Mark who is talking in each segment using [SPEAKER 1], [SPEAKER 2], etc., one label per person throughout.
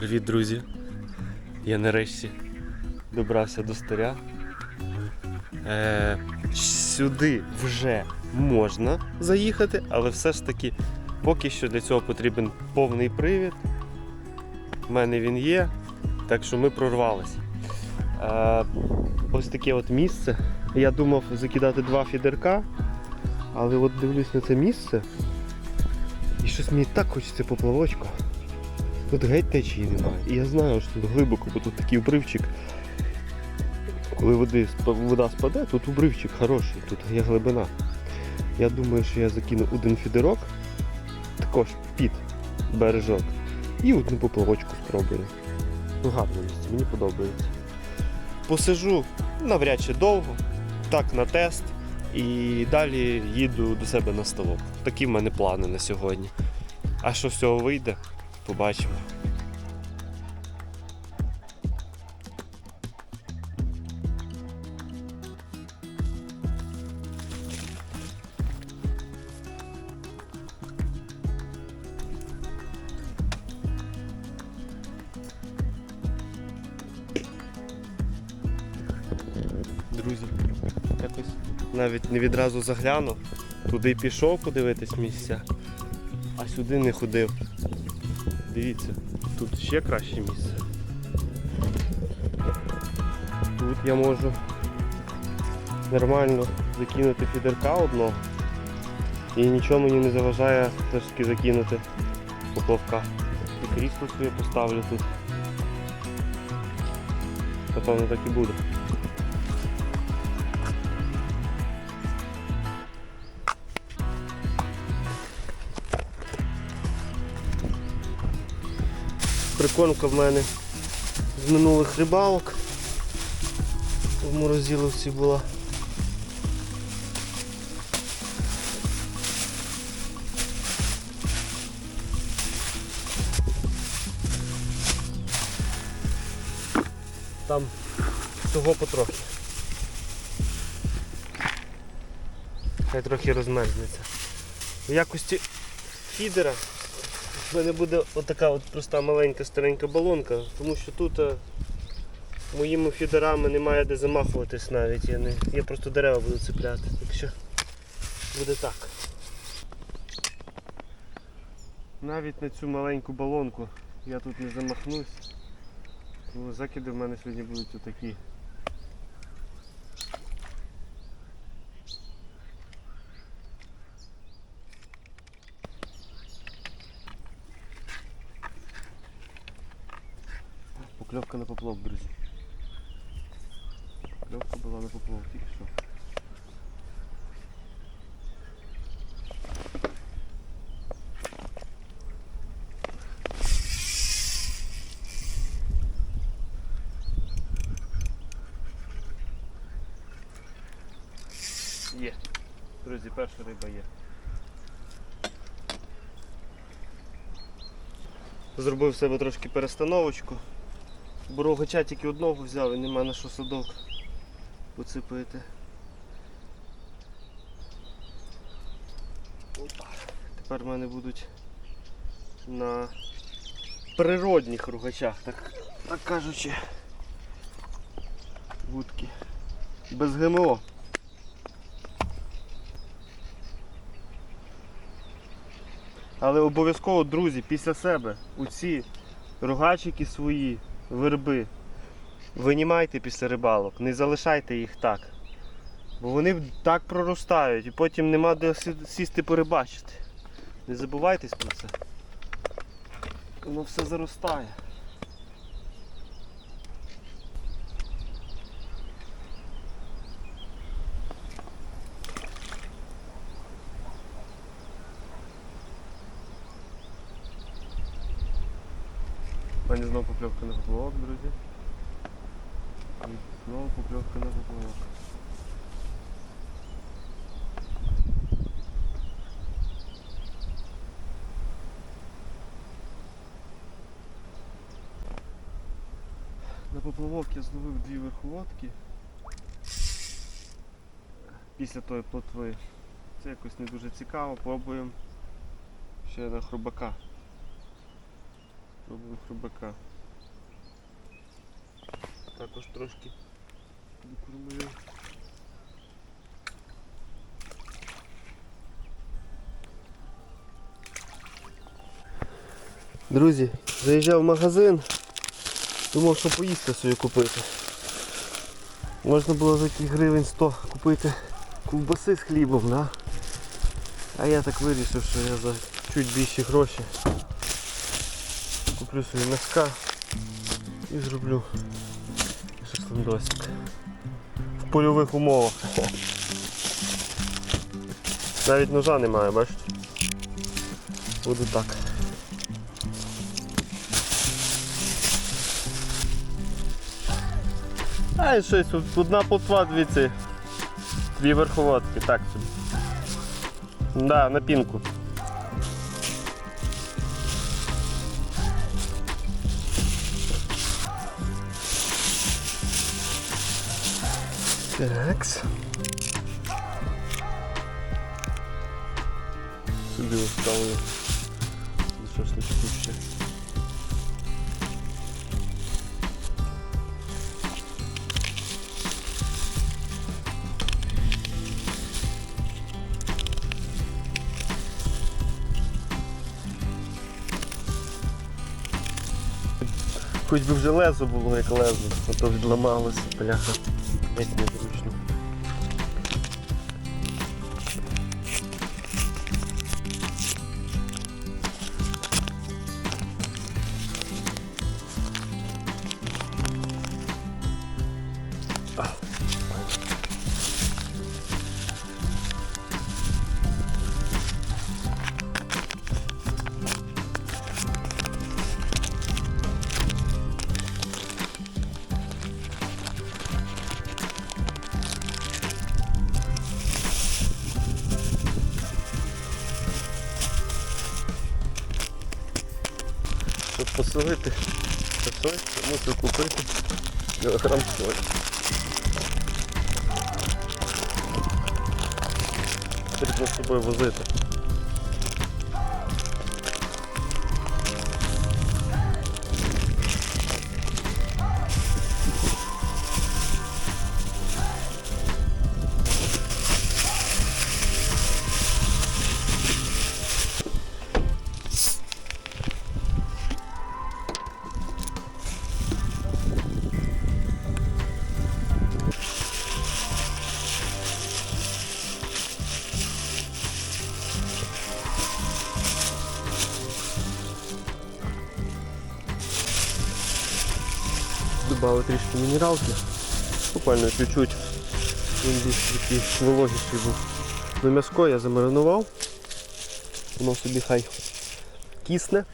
[SPEAKER 1] Привіт, друзі! Я нарешті добрався до старя. Е, сюди вже можна заїхати, але все ж таки поки що для цього потрібен повний привід. У мене він є, так що ми прорвалися. Е, ось таке от місце. Я думав закидати два фідерка, але от дивлюсь на це місце. І щось мені так хочеться поплавочку. Тут геть течії немає. І я знаю, що тут глибоко, бо тут такий обривчик. Коли води, вода спаде, тут обривчик хороший, тут є глибина. Я думаю, що я закину один фідерок, також під бережок. І одну поплавочку спробую. Гарне місце, мені подобається. Посижу навряд чи довго, так на тест. І далі їду до себе на ставок. Такі в мене плани на сьогодні. А що з цього вийде, побачимо. Друзі, якось навіть не відразу заглянув. Туди пішов подивитись місця, а сюди не ходив. Дивіться, тут ще краще місце. Тут я можу нормально закинути фідерка одного. І нічого мені не заважає все ж таки закинути поплавка. І крісло своє поставлю тут. Напевно так і буде. Прикормка в мене з минулих рибалок. В морозиловці була. Там всього потрохи. Хай трохи розмерзнеться. В якості фідера в мене буде отака от проста маленька старенька балонка, тому що тут е, моїми фідерами немає де замахуватись навіть. Я, не, я просто дерева буду цепляти. Так що буде так. Навіть на цю маленьку балонку я тут не замахнусь. Тому закиди в мене сьогодні будуть отакі. Покльовка на поплав, друзі. Покльовка була на поплав тільки що. Є. Друзі, перша риба є. Зробив себе трошки перестановочку. Бо рогача тільки одного взяв і нема на що садок поцепити. Тепер в мене будуть на природних ругачах, так, так кажучи, вудки. Без ГМО. Але обов'язково, друзі, після себе у ці рогачики свої, верби, винімайте після рибалок, не залишайте їх так. Бо вони так проростають і потім нема де сісти порибачити. Не забувайтесь про це. Воно все заростає. Мене знову покльовка на поплавок, друзі. І знову покльовка на поплавок. На поплавок я зловив дві верховодки. Після тої плотви. Це якось не дуже цікаво, пробуємо ще на хрубака. Пробуємо хрубака. трошки докормлю. Друзі, заїжджав в магазин, думав, що поїсти собі купити. Можна було за яких гривень 100 купити ковбаси з хлібом, да? а я так вирішив, що я за чуть більші гроші куплю собі м'яска і зроблю шашлындосик. В польових умовах. Навіть ножа немає, бачите? Буду так. А і щось, одна плотва, дивіться. Дві верховодки, так собі. Да, на пінку. Такс. Сюди оставлю. Шашлычки ще. Хоч би вже лезо було як лезо, а то відламалося, бляха. Геть незручно. Посолити соль, мусив купити кілограм солі. Потрібно з собою возити. Буквально чуть-чуть. Він більш такий вологіший був. Ну, м'яско я замаринував. Воно собі хай кисне.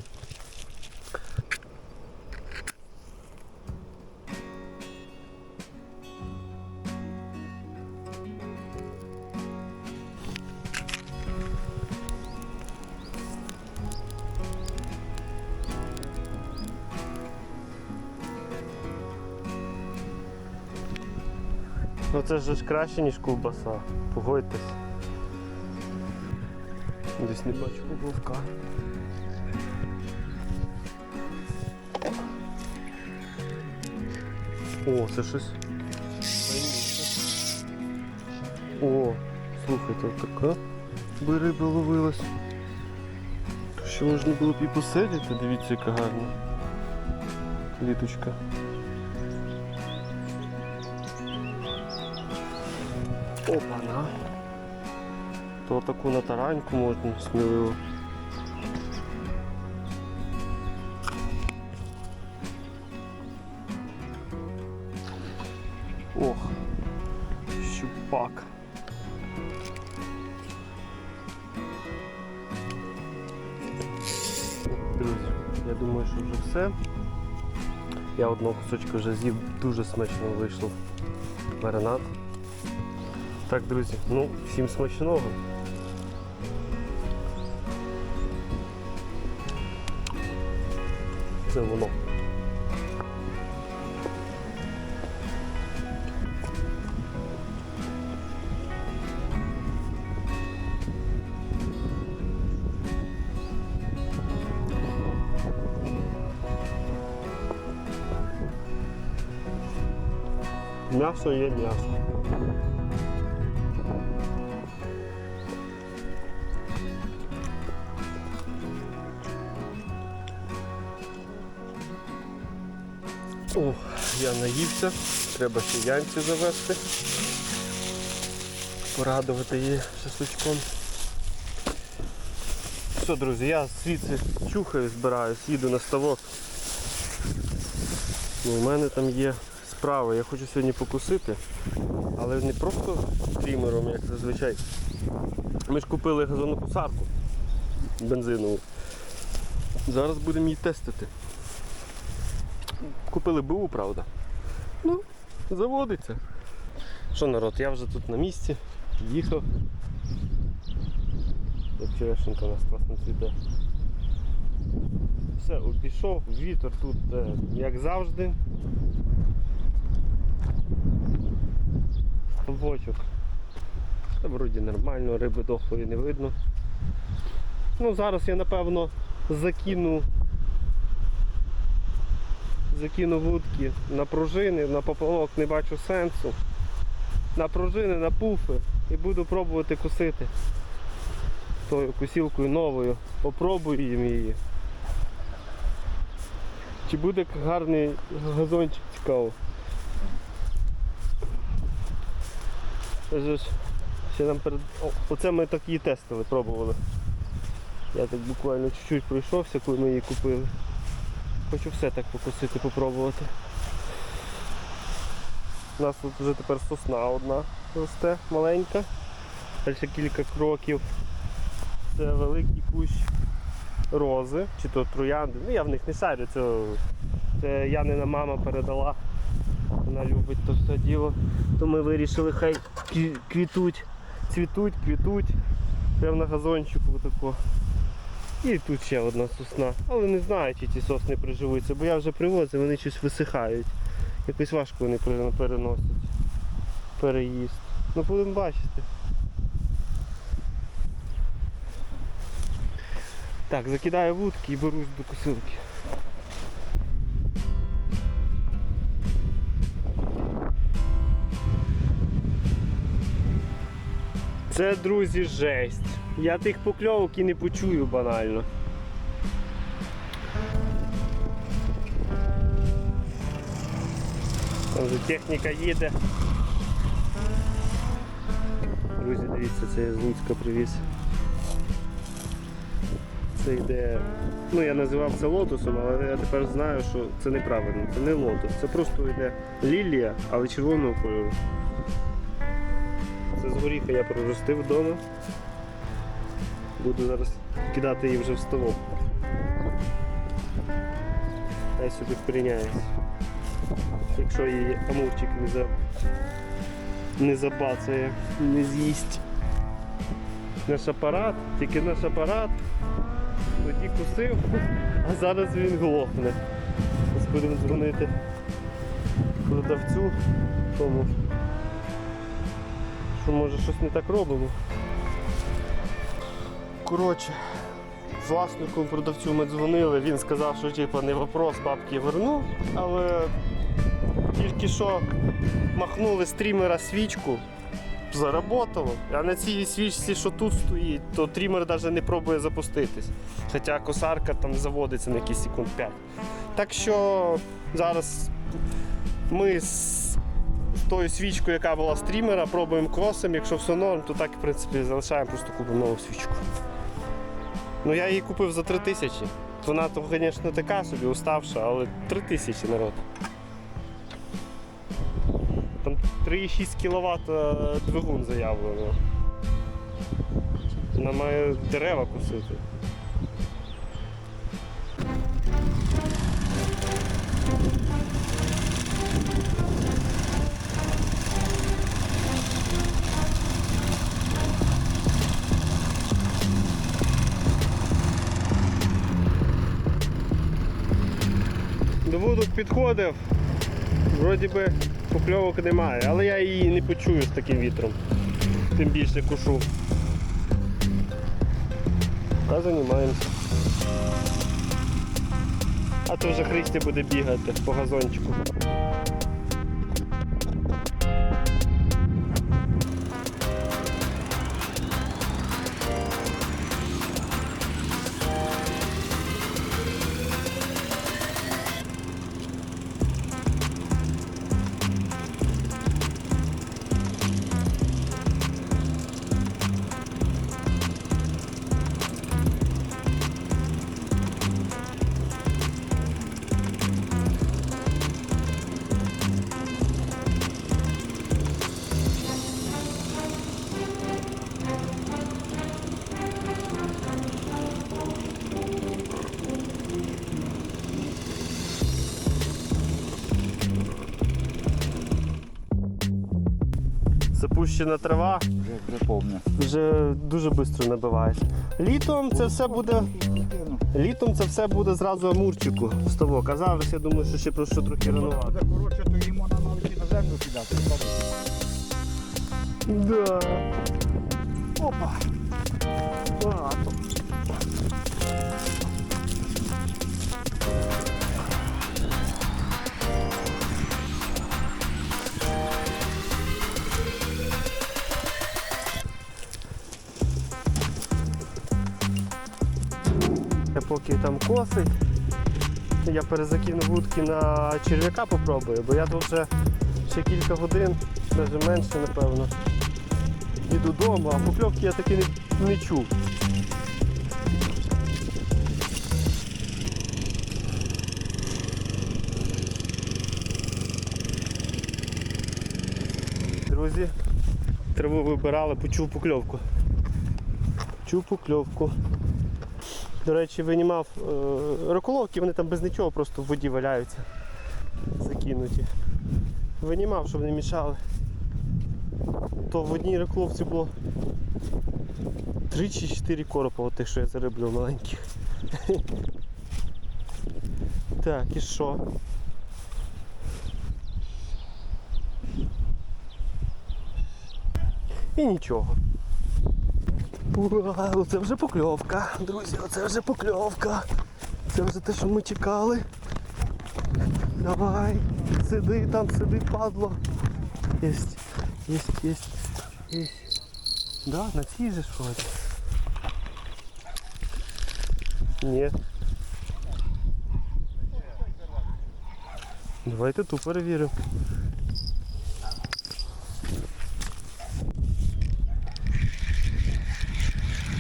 [SPEAKER 1] Це ж краще, ніж ковбаса. Погодьтесь. Десь не бачу вовка. О, це щось. О, слухайте, така би риба ловилась. Ще можна було б і посидіти, дивіться, яка гарна. Кліточка. Опа-на. То таку на тараньку можна сміливо. Ох, щупак. Друзі, я думаю, що вже все. Я одного кусочка вже з'їв, дуже смачно вийшло маринад. Так, друзі, ну, всім смачного. Це воно. М'ясо є м'ясо. Наївся, треба ще янці завести. Порадувати її шашличком. Все, друзі, я звідси чухаю, збираюсь, їду на ставок. Ну, у мене там є справа, я хочу сьогодні покусити, але не просто стрімером, як зазвичай. Ми ж купили газонокусарку бензинову. Зараз будемо її тестити. Купили БУ, правда. Ну, заводиться. Що народ, я вже тут на місці, їхав. Як черешенка у нас класно цвіте. Все, обійшов, вітер тут е, як завжди. Ставочок. Та вроді нормально, риби дохлої не видно. Ну зараз я напевно закину закину вудки на пружини, на поплавок не бачу сенсу. На пружини, на пуфи і буду пробувати кусити тою кусілкою новою. Попробуємо її. Чи буде гарний газончик цікаво. Ще нам перед... О, оце ми так її тестили, пробували. Я так буквально чуть-чуть пройшовся, коли ми її купили. Хочу все так покусити, попробувати. У нас тут вже тепер сосна одна росте, маленька. Далі кілька кроків. Це великий кущ рози, чи то троянди. Ну я в них не шарю, це, це Янина мама передала. Вона любить то все діло. То ми вирішили, хай квітуть, цвітуть, квітуть. Прямо на газончику отако. І тут ще одна сосна. Але не знаю, чи ці сосни приживуться, бо я вже привозив, вони щось висихають. Якось важко вони переносять. Переїзд. Ну будемо бачити. Так, закидаю вудки і берусь до косилки. Це, друзі, жесть. Я тих покльовок і не почую банально. Там вже техніка їде. Друзі, дивіться, це я з Луцька привіз. Це йде. Ну я називав це лотосом, але я тепер знаю, що це неправильно. Це не лотос. Це просто йде лілія, але червоного кольору. Це з горіха я проростив вдома. Буду зараз кидати її вже в ставок. Хай собі вкоріняється. Якщо її амурчик не, за... не забацає, не з'їсть. Наш апарат, тільки наш апарат тоді кусив, а зараз він глохне. Зараз будемо дзвонити продавцю тому що може щось не так робимо. Коротше, власнику продавцю ми дзвонили, він сказав, що типу, не вопрос, бабки верну, але тільки що махнули стрімера свічку, заработало. А на цій свічці, що тут стоїть, то трімер навіть не пробує запуститись. Хоча косарка там заводиться на якісь секунд 5. Так що зараз ми з тою свічкою, яка була стрімера, пробуємо косим. Якщо все норм, то так в принципі залишаємо, просто купимо нову свічку. Ну я її купив за 3 тисячі. Вона то, звісно, така собі уставша, але 3 тисячі народ. Там 3,6 кВт двигун заявлено. Вона має дерева косити. Підходив, вроді би покльовок немає, але я її не почую з таким вітром. Тим більше кушу. Та займаємося. А то вже Христя буде бігати по газончику. Запущена трава
[SPEAKER 2] Вже, вже повне.
[SPEAKER 1] вже дуже швидко набиваєш. Літом це все буде. Літом це все буде зразу амурчику з того. А зараз я думаю, що ще про що трохи ранувати.
[SPEAKER 2] Буде коротше, то їм вона навіть на землю кидати.
[SPEAKER 1] Да.
[SPEAKER 2] Опа!
[SPEAKER 1] Багато. Поки там косить, я перезакину вудки на черв'яка попробую, бо я тут вже ще кілька годин, навіть менше, напевно і додому, а покльовки я таки не, не чув. Друзі, траву вибирали, почув покльовку. Чув покльовку. До речі, винімав е, роколовки, вони там без нічого, просто в воді валяються. Закинуті. Винімав, щоб не мішали то в одній рекловці було 3 чи 4 коропа, от тих, що я зароблю маленьких. Так, і що? І нічого. Ура, оце вже покльовка, друзі, оце вже покльовка. Це вже те, що ми чекали. Давай, сиди там, сиди, падло. Єсть. Есть, есть, есть. Да, на цій же що? Ні. Давайте ту перевіримо.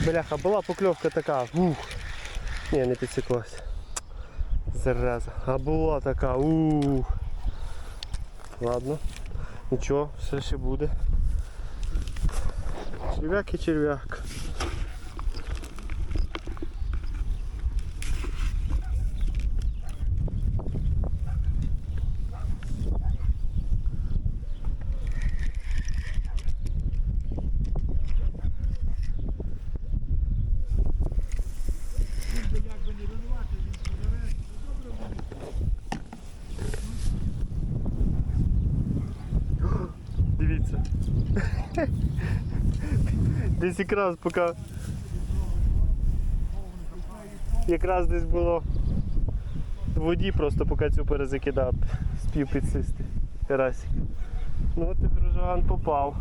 [SPEAKER 1] Бляха, була покльовка така. Ух. Ні, не підсіклась. Зараза. А була така. Ух. Ладно. Нічого, все ще буде. Черв'як і черв'як. Десь якраз поки. Якраз десь було в воді просто поки цю перезакидав. Спів підсисти. Карасик. Ну от і дружан попав.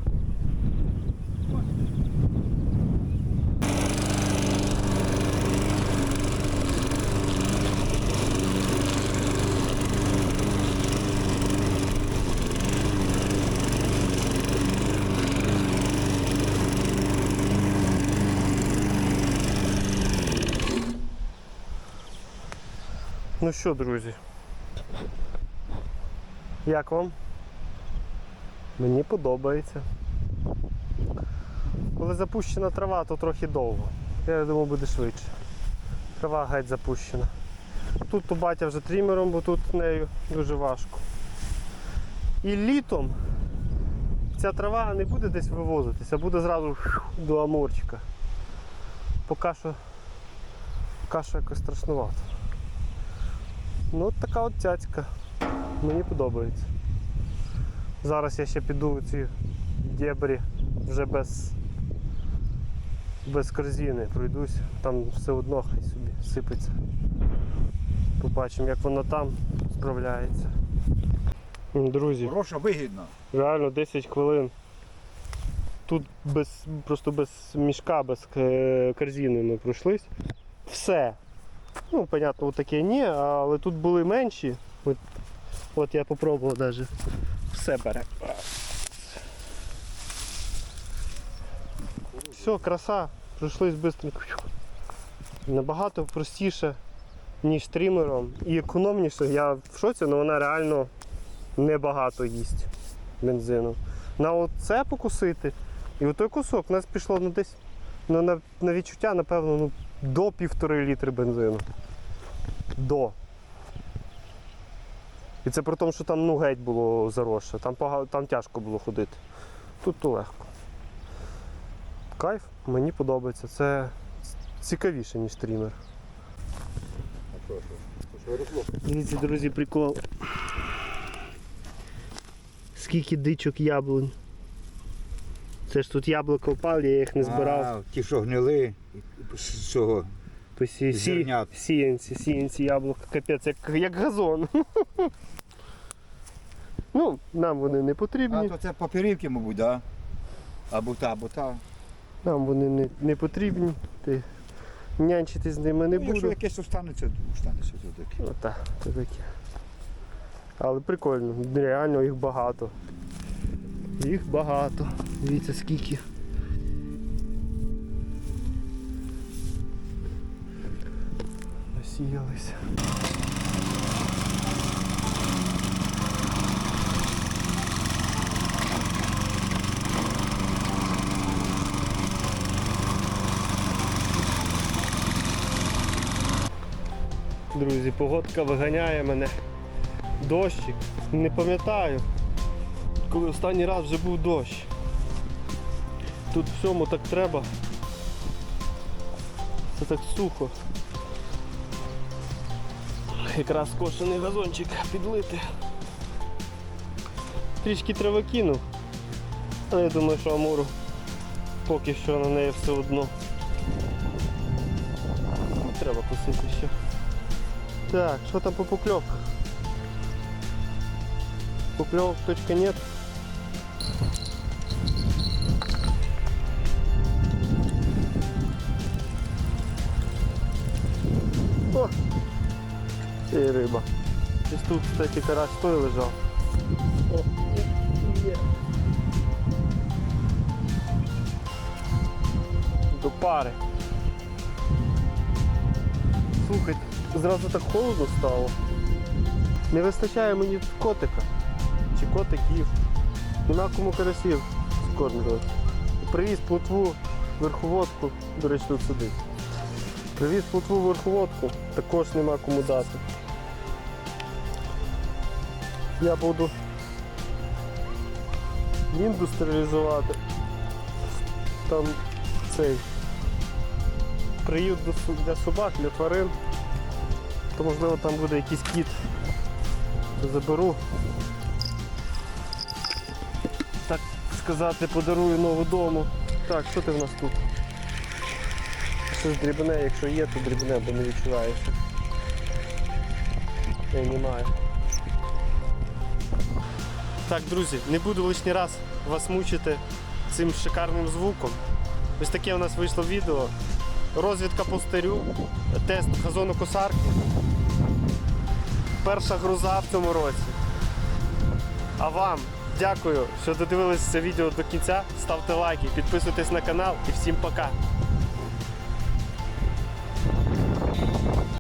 [SPEAKER 1] Ну що, друзі? Як вам? Мені подобається. Коли запущена трава, то трохи довго. Я думаю, буде швидше. Трава геть запущена. Тут то батя вже трімером, бо тут нею дуже важко. І літом ця трава не буде десь вивозитися, буде зразу до амурчика. Поки що, поки що якось страшнувато. Ну от така от цяцька. Мені подобається. Зараз я ще піду у ці дєбрі вже без, без корзини пройдусь, там все одно хай собі сипеться. Побачимо, як воно там справляється. Друзі,
[SPEAKER 2] Хороша, вигідна.
[SPEAKER 1] реально 10 хвилин. Тут без, просто без мішка, без е, корзини ми пройшлись. Все. Ну, понятно, таке ні, але тут були менші. От, от я попробував навіть. Все бере. Все, краса. Пройшлись швидко. Набагато простіше, ніж тримером. І економніше. Я в шоці, але вона реально небагато їсть бензину. На оце покусити. І отой кусок у нас пішло ну, десь ну, на, на відчуття, напевно, ну, до півтори літри бензину. До. І це при тому, що там ну, геть було заросше, там, там тяжко було ходити. Тут то легко. Кайф, мені подобається. Це цікавіше, ніж стрімер. Дивіться, друзі, прикол. Скільки дичок яблунь. Це ж тут яблука впали, я їх не збирав.
[SPEAKER 2] А, ті, що гнили з цього.
[SPEAKER 1] То сі, сі,
[SPEAKER 2] зернят.
[SPEAKER 1] сіянці, сіянці яблука, капець, як, як газон. ну, нам вони не
[SPEAKER 2] А
[SPEAKER 1] потрібні.
[SPEAKER 2] то це папірівки, мабуть, да? Або та, або та.
[SPEAKER 1] Нам вони не, не потрібні. Ти нянчити з ними не
[SPEAKER 2] ну, якщо
[SPEAKER 1] буду.
[SPEAKER 2] якесь останеться, останеться то таке.
[SPEAKER 1] Отак, це таке. Але прикольно, реально їх багато. Їх багато. Дивіться скільки. Насіялися. Друзі, погодка виганяє мене. Дощик. Не пам'ятаю, коли останній раз вже був дощ. Тут всьому так треба. Це так сухо. Якраз кошений газончик підлити. Трішки трави кинув. Але я думаю, що амуру поки що на неї все одно. Треба косити ще. Так, що там по покльовках? Поклевок точка нет. О! І риба. Десь тут, кстати, карась той лежав. О, є. До пари. Слухайте, зразу так холодно стало. Не вистачає мені котика. Чи котиків. Нема кому карасів скормлювати. Привіз плотву верховодку, до речі, тут сидить. Привіз плотву верховодку, також нема кому дати. Я буду лінду стерилізувати. Там цей приют для собак, для тварин. То можливо там буде якийсь кіт. Заберу. Так сказати, подарую нову дому. Так, що ти в нас тут? Щось дрібне, якщо є, то дрібне, бо не відчуваєш. Я не маю. Так, друзі, не буду лишній раз вас мучити цим шикарним звуком. Ось таке у нас вийшло відео. Розвідка по старю, тест газонокосарки. Перша груза в цьому році. А вам дякую, що додивилися це відео до кінця. Ставте лайки, підписуйтесь на канал і всім пока.